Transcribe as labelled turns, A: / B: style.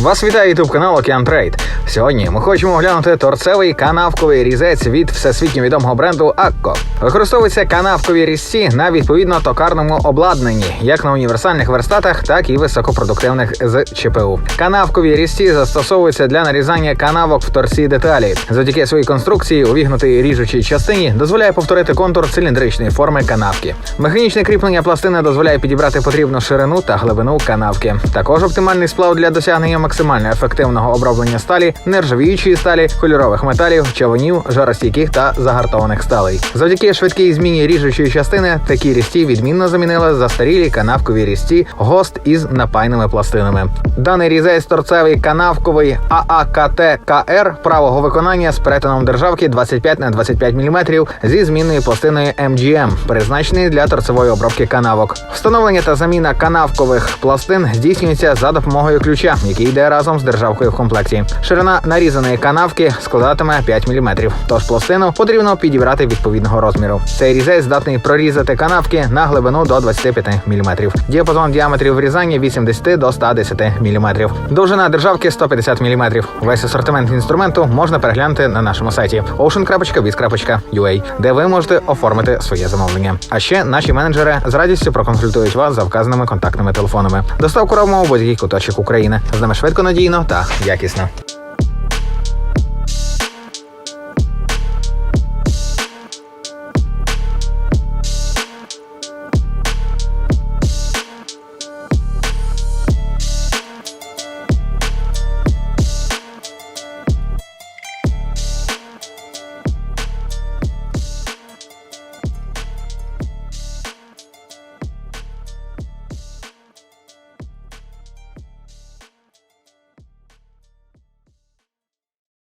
A: Вас вітає ютуб канал Океан Трейд. Сьогодні ми хочемо оглянути торцевий канавковий різець від всесвітньо відомого бренду Акко. Використовуються канавкові різці на відповідно токарному обладнанні, як на універсальних верстатах, так і високопродуктивних з ЧПУ. Канавкові різці застосовуються для нарізання канавок в торці деталі. Завдяки своїй конструкції, увігнутій ріжучій частині, дозволяє повторити контур циліндричної форми канавки. Механічне кріплення пластини дозволяє підібрати потрібну ширину та глибину канавки. Також оптимальний сплав для досягнення максимально ефективного оброблення сталі, нержавіючої сталі, кольорових металів, човунів, жаростійких та загартованих сталей. Завдяки швидкій зміні ріжучої частини такі різці відмінно замінили застарілі канавкові різці гост із напайними пластинами. Даний різець торцевий канавковий ААКТ КР правого виконання з перетином державки 25 на 25 мм зі змінною пластиною MGM, призначений для торцевої обробки канавок. Встановлення та заміна канавкових пластин здійснюється за допомогою ключа, який йде разом з державкою в комплекті. Ширина нарізаної канавки складатиме 5 мм, тож пластину потрібно підібрати відповідного розміру. Цей різець здатний прорізати канавки на глибину до 25 мм. Діапазон діаметрів врізання від 70 до 110 мм. Довжина державки 150 мм. Весь асортимент інструменту можна переглянути на нашому сайті ocean.biz.ua, де ви можете оформити своє замовлення. А ще наші менеджери з радістю проконсультують вас за вказаними контактними телефонами. Доставку робимо у будь-який куточок України. З нами швидко, надійно та якісно.